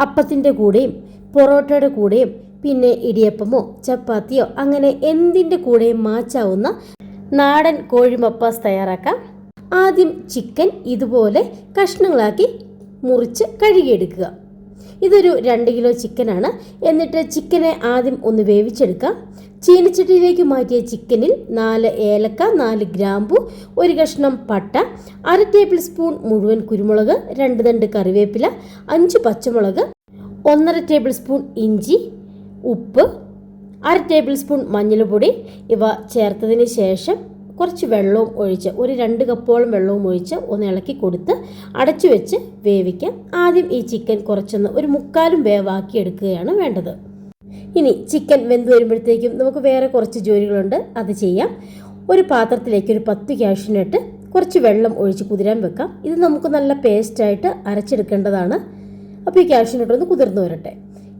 അപ്പത്തിന്റെ കൂടെയും പൊറോട്ടയുടെ കൂടെയും പിന്നെ ഇടിയപ്പമോ ചപ്പാത്തിയോ അങ്ങനെ എന്തിന്റെ കൂടെയും മാച്ചാവുന്ന നാടൻ കോഴിമപ്പാസ് തയ്യാറാക്കാം. ആദ്യം ചിക്കൻ ഇതുപോലെ കഷ്ണങ്ങളാക്കി മുറിച്ച് കഴുകിയെടുക്കുക. ഇതൊരു രണ്ട് കിലോ ചിക്കനാണ്. എന്നിട്ട് ചിക്കനെ ആദ്യം ഒന്ന് വേവിച്ചെടുക്കാം. ചീനച്ചട്ടിയിലേക്ക് മാറ്റിയ ചിക്കനിൽ നാല് ഏലക്ക നാല് ഗ്രാമ്പു ഒരു കഷ്ണം പട്ട അര ടേബിൾ സ്പൂൺ മുഴുവൻ കുരുമുളക് രണ്ട് തണ്ട് കറിവേപ്പില അഞ്ച് പച്ചമുളക് ഒന്നര ടേബിൾ സ്പൂൺ ഇഞ്ചി ഉപ്പ് അര ടേബിൾ സ്പൂൺ മഞ്ഞൾപ്പൊടി. ഇവ ചേർത്തതിന് ശേഷം കുറച്ച് വെള്ളവും ഒഴിച്ച് ഒരു രണ്ട് കപ്പോളം വെള്ളവും ഒഴിച്ച് ഒന്ന് ഇളക്കി കൊടുത്ത് അടച്ചു വെച്ച് വേവിക്കാം. ആദ്യം ഈ ചിക്കൻ കുറച്ചൊന്ന് ഒരു മുക്കാലും വേവാക്കി എടുക്കുകയാണ് വേണ്ടത്. ഇനി ചിക്കൻ വെന്ത് വരുമ്പോഴത്തേക്കും നമുക്ക് വേറെ കുറച്ച് ജോലികളുണ്ട്. അത് ചെയ്യാം. ഒരു പാത്രത്തിലേക്ക് ഒരു പത്ത് ക്യാഷിനിട്ട് കുറച്ച് വെള്ളം ഒഴിച്ച് കുതിരാൻ വെക്കാം. ഇത് നമുക്ക് നല്ല പേസ്റ്റായിട്ട് അരച്ചെടുക്കേണ്ടതാണ്. അപ്പോൾ ഈ ക്യാഷിനിട്ടൊന്ന് കുതിർന്നു വരട്ടെ.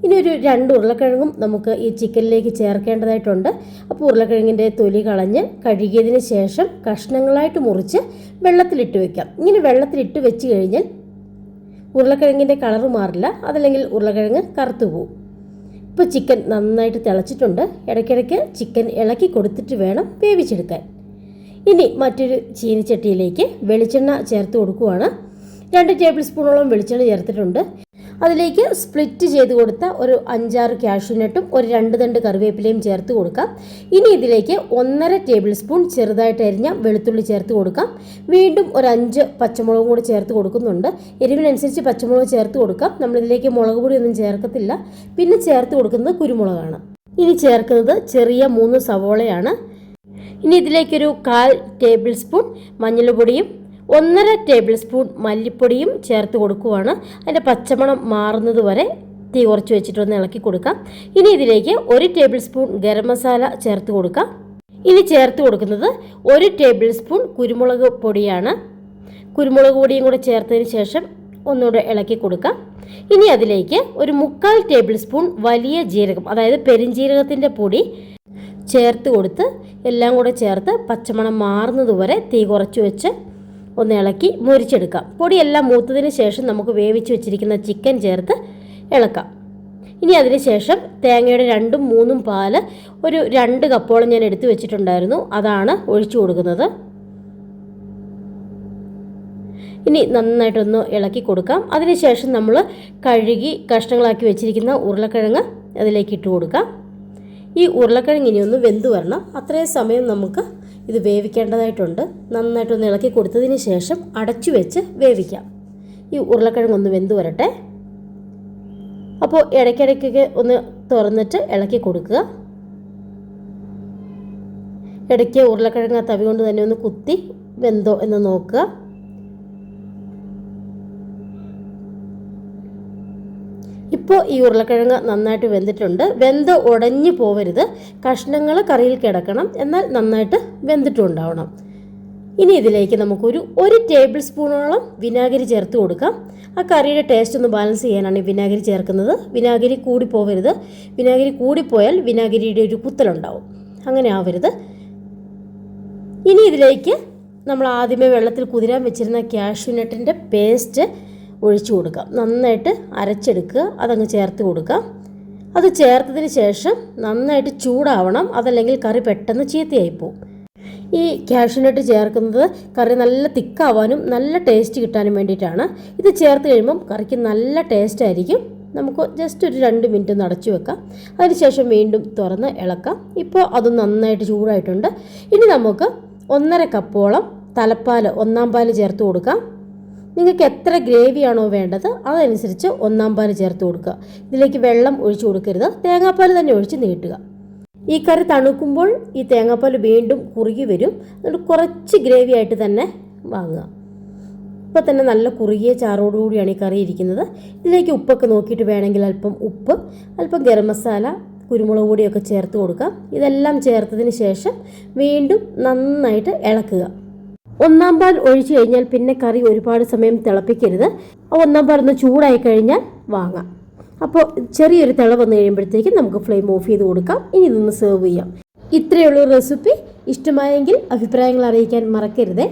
ഇനി ഒരു രണ്ട് ഉരുളക്കിഴങ്ങും നമുക്ക് ഈ ചിക്കനിലേക്ക് ചേർക്കേണ്ടതായിട്ടുണ്ട്. അപ്പോൾ ഉരുളക്കിഴങ്ങിന്റെ തൊലി കളഞ്ഞ് കഴുകിയതിന് ശേഷം കഷ്ണങ്ങളായിട്ട് മുറിച്ച് വെള്ളത്തിലിട്ട് വെക്കാം. ഇങ്ങനെ വെള്ളത്തിലിട്ട് വെച്ച് കഴിഞ്ഞാൽ ഉരുളക്കിഴങ്ങിന്റെ കളർ മാറില്ല. അതല്ലെങ്കിൽ ഉരുളക്കിഴങ്ങ് കറുത്തു പോവും. ഇപ്പോൾ ചിക്കൻ നന്നായിട്ട് തിളച്ചിട്ടുണ്ട്. ഇടയ്ക്കിടയ്ക്ക് ചിക്കൻ ഇളക്കി കൊടുത്തിട്ട് വേണം വേവിച്ചെടുക്കാൻ. ഇനി മറ്റൊരു ചീനിച്ചട്ടിയിലേക്ക് വെളിച്ചെണ്ണ ചേർത്ത് കൊടുക്കുവാണ്. രണ്ട് ടേബിൾ സ്പൂണോളം വെളിച്ചെണ്ണ ചേർത്തിട്ടുണ്ട്. അതിലേക്ക് സ്പ്ലിറ്റ് ചെയ്ത് കൊടുത്ത ഒരു അഞ്ചാറ് കാഷ്യൂനട്ടും ഒരു രണ്ട് തണ്ട് കറിവേപ്പിലയും ചേർത്ത് കൊടുക്കാം. ഇനി ഇതിലേക്ക് ഒന്നര ടേബിൾ സ്പൂൺ ചെറുതായിട്ട് അരിഞ്ഞ വെളുത്തുള്ളി ചേർത്ത് കൊടുക്കാം. വീണ്ടും ഒരു അഞ്ച് പച്ചമുളകും കൂടി ചേർത്ത് കൊടുക്കുന്നുണ്ട്. എരിവിനനുസരിച്ച് പച്ചമുളക് ചേർത്ത് കൊടുക്കാം. നമ്മളിതിലേക്ക് മുളക് പൊടി ഒന്നും ചേർക്കത്തില്ല. പിന്നെ ചേർത്ത് കൊടുക്കുന്നത് കുരുമുളകാണ്. ഇനി ചേർക്കുന്നത് ചെറിയ മൂന്ന് സവോളയാണ്. ഇനി ഇതിലേക്കൊരു കാൽ ടേബിൾ സ്പൂൺ മഞ്ഞൾപ്പൊടിയും ഒന്നര ടേബിൾ സ്പൂൺ മല്ലിപ്പൊടിയും ചേർത്ത് കൊടുക്കുവാണ്. അതിന്റെ പച്ചമണം മാറുന്നത് വരെ തീ കുറച്ച് വെച്ചിട്ടൊന്ന് ഇളക്കി കൊടുക്കാം. ഇനി ഇതിലേക്ക് ഒരു ടേബിൾ സ്പൂൺ ഗരം മസാല ചേർത്ത് കൊടുക്കാം. ഇനി ചേർത്ത് കൊടുക്കുന്നത് ഒരു ടേബിൾ സ്പൂൺ കുരുമുളക് പൊടിയാണ്. കുരുമുളക് പൊടിയും കൂടെ ചേർത്തതിന് ശേഷം ഒന്നുകൂടെ ഇളക്കി കൊടുക്കാം. ഇനി അതിലേക്ക് ഒരു മുക്കാൽ ടേബിൾ സ്പൂൺ വലിയ ജീരകം അതായത് പെരിഞ്ജീരകത്തിന്റെ പൊടി ചേർത്ത് കൊടുത്ത് എല്ലാം കൂടെ ചേർത്ത് പച്ചമണം മാറുന്നത് വരെ തീ കുറച്ച് വെച്ച് ഒന്ന് ഇളക്കി മുരിച്ചെടുക്കാം. പൊടിയെല്ലാം മൂത്തതിന് ശേഷം നമുക്ക് വേവിച്ച് വെച്ചിരിക്കുന്ന ചിക്കൻ ചേർത്ത് ഇളക്കാം. ഇനി അതിനുശേഷം തേങ്ങയുടെ രണ്ടും മൂന്നും പാൽ ഒരു രണ്ട് കപ്പോളം ഞാൻ എടുത്തു വെച്ചിട്ടുണ്ടായിരുന്നു. അതാണ് ഒഴിച്ചു കൊടുക്കുന്നത്. ഇനി നന്നായിട്ടൊന്ന് ഇളക്കി കൊടുക്കാം. അതിനുശേഷം നമ്മൾ കഴുകി കഷ്ണങ്ങളാക്കി വെച്ചിരിക്കുന്ന ഉരുളക്കിഴങ്ങ് അതിലേക്ക് ഇട്ട് കൊടുക്കാം. ഈ ഉരുളക്കിഴങ്ങ് ഇനി ഒന്ന് വെന്ത് വരണം. അത്രയും സമയം നമുക്ക് ഇത് വേവിക്കേണ്ടതായിട്ടുണ്ട്. നന്നായിട്ടൊന്ന് ഇളക്കി കൊടുത്തതിന് ശേഷം അടച്ചു വെച്ച് വേവിക്കാം. ഈ ഉരുളക്കിഴങ്ങ് ഒന്ന് വെന്ത് വരട്ടെ. അപ്പോൾ ഇടയ്ക്കിടയ്ക്കൊക്കെ ഒന്ന് തുറന്നിട്ട് ഇളക്കി കൊടുക്കുക. ഇടയ്ക്ക് ഉരുളക്കിഴങ്ങ് തവി കൊണ്ട് തന്നെ ഒന്ന് കുത്തി വെന്തോ എന്ന് നോക്കുക. ഇപ്പോൾ ഈ ഉരുളക്കിഴങ്ങ് നന്നായിട്ട് വെന്തിട്ടുണ്ട്. വെന്ത് ഉടഞ്ഞു പോവരുത്. കഷ്ണങ്ങൾ കറിയിൽ കിടക്കണം. എന്നാൽ നന്നായിട്ട് വെന്തിട്ടും ഉണ്ടാവണം ഇനി ഇതിലേക്ക് നമുക്കൊരു ഒരു ടേബിൾ സ്പൂണോളം വിനാഗിരി ചേർത്ത് കൊടുക്കാം. ആ കറിയുടെ ടേസ്റ്റ് ഒന്ന് ബാലൻസ് ചെയ്യാനാണ് ഈ വിനാഗിരി ചേർക്കുന്നത്. വിനാഗിരി കൂടി പോവരുത്. വിനാഗിരി കൂടിപ്പോയാൽ വിനാഗിരിയുടെ ഒരു കുത്തലുണ്ടാവും. അങ്ങനെ ആവരുത്. ഇനി ഇതിലേക്ക് നമ്മൾ ആദ്യമേ വെള്ളത്തിൽ കുതിരാൻ വെച്ചിരുന്ന കാഷ്യൂനട്ടിന്റെ പേസ്റ്റ് ഒഴിച്ചു കൊടുക്കാം നന്നായിട്ട് അരച്ചെടുക്കുക. അതങ്ങ് ചേർത്ത് കൊടുക്കാം അത് ചേർത്തതിന് ശേഷം നന്നായിട്ട് ചൂടാവണം. അതല്ലെങ്കിൽ കറി പെട്ടെന്ന് ചീത്തയായി പോകും ഈ കാഷ്യൂനട്ട് ചേർക്കുന്നത് കറി നല്ല തിക്കാവാനും നല്ല ടേസ്റ്റ് കിട്ടാനും വേണ്ടിയിട്ടാണ്. ഇത് ചേർത്ത് കഴിയുമ്പം കറിക്ക് നല്ല ടേസ്റ്റ് ആയിരിക്കും. നമുക്ക് ജസ്റ്റ് ഒരു രണ്ട് മിനിറ്റ് ഒന്ന് അടച്ചു വെക്കാം. അതിനുശേഷം വീണ്ടും തുറന്ന് ഇളക്കാം. ഇപ്പോൾ അത് നന്നായിട്ട് ചൂടായിട്ടുണ്ട്. ഇനി നമുക്ക് ഒന്നര കപ്പോളം തലപ്പാൽ ഒന്നാം പാൽ ചേർത്ത് കൊടുക്കാം. നിങ്ങൾക്ക് എത്ര ഗ്രേവിയാണോ വേണ്ടത് അതനുസരിച്ച് ഒന്നാം പാൽ ചേർത്ത് കൊടുക്കുക. ഇതിലേക്ക് വെള്ളം ഒഴിച്ചു കൊടുക്കരുത്. തേങ്ങാപ്പാൽ തന്നെ ഒഴിച്ച് നീട്ടുക. ഈ കറി തണുക്കുമ്പോൾ ഈ തേങ്ങാപ്പാൽ വീണ്ടും കുറുകി വരും. എന്നിട്ട് കുറച്ച് ഗ്രേവി ആയിട്ട് തന്നെ വാങ്ങുക. ഇപ്പോൾ തന്നെ നല്ല കുറുകിയ ചാറോടുകൂടിയാണ് ഈ കറി ഇരിക്കുന്നത്. ഇതിലേക്ക് ഉപ്പൊക്കെ നോക്കിയിട്ട് വേണമെങ്കിൽ അല്പം ഉപ്പ് അല്പം ഗരം മസാല കുരുമുളക് പൊടിയൊക്കെ ചേർത്ത് കൊടുക്കാം. ഇതെല്ലാം ചേർത്തതിന് ശേഷം വീണ്ടും നന്നായിട്ട് ഇളക്കുക. ഒന്നാം പാൽ ഒഴിച്ചു കഴിഞ്ഞാൽ പിന്നെ കറി ഒരുപാട് സമയം തിളപ്പിക്കരുത്. ഒന്നാം പാൽ ഒന്ന് ചൂടായി കഴിഞ്ഞാൽ വാങ്ങാം. അപ്പോൾ ചെറിയൊരു തിള വന്നു കഴിയുമ്പോഴത്തേക്കും നമുക്ക് ഫ്ലെയിം ഓഫ് ചെയ്ത് കൊടുക്കാം. ഇനി ഇതൊന്ന് സെർവ് ചെയ്യാം. ഇത്രയുള്ള റെസിപ്പി ഇഷ്ടമായെങ്കിൽ അഭിപ്രായങ്ങൾ അറിയിക്കാൻ മറക്കരുതേ.